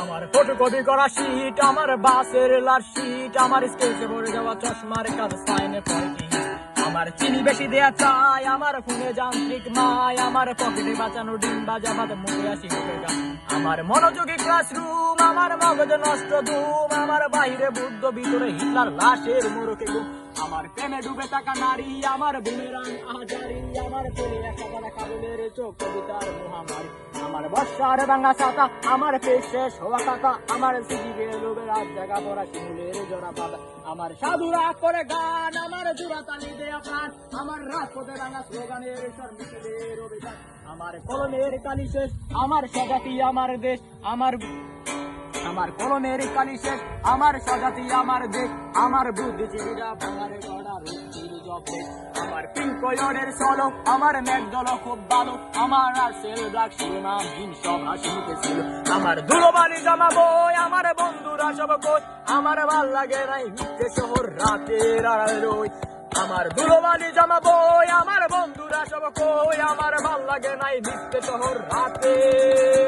আমার ফটোকপি করা শীট আমার বাসের লার শীট আমার স্কেচে ভরে যাওয়া চশমার কাজ সাইনে পড়ে আমার চিনি বেশি দেয়া চাই, আমার ফোনে যান্ত্রিক মাই আমার পকেটে বাঁচানো ডিম বাজা বাদ মুখে আসি আমার মনোযোগী ক্লাসরুম আমার মগজ নষ্ট ধুম, আমার বাইরে বুদ্ধ ভিতরে হিটলার লাশের মোরকে গুম আমার প্রেমে ডুবে থাকা নারী, আমার বুমেরাং আহাজারি আমার পেলে একা বড় কাবুলের চোখ, কবিতার মহামারী। আমার বর্ষার ভাঙা ছাতা, আমার পেট শেষ হওয়া কাকা আমার সিজিবে লোভে রাত জায়গা পড়া শিমুলের জোড়া পাতা। আমার সাধুরা করে গান, আমার জোড়া তালি দেয়া প্রাণ, আমার রাজপথে রাঙা স্লোগানের স্বর অভিযান আমার কলমের কালি শেষ, আমার স্বজাতি, আমার দেশ, আমার আমার কলমের কালি শেষ, আমার স্বজাতি, আমার দেশ, আমার বুদ্ধিজীবীরা গড়া আমার পিঙ্ক কলরের সলো, আমার ম্যাকডল খুব ভালো, আমার আর সেল ব্লাক শিরোনাম দিন সব হাসি মুখে ছিল। আমার ধুলোবালি জামা বই, আমার বন্ধুরা সব কই, আমার ভালো লাগে নাই মিথ্যে শহর, রাতের আড়াল রই। আমার ধুলোবালি জামা বই, আমার বন্ধুরা সব কই, আমার ভালো লাগে নাই মিথ্যে শহর রই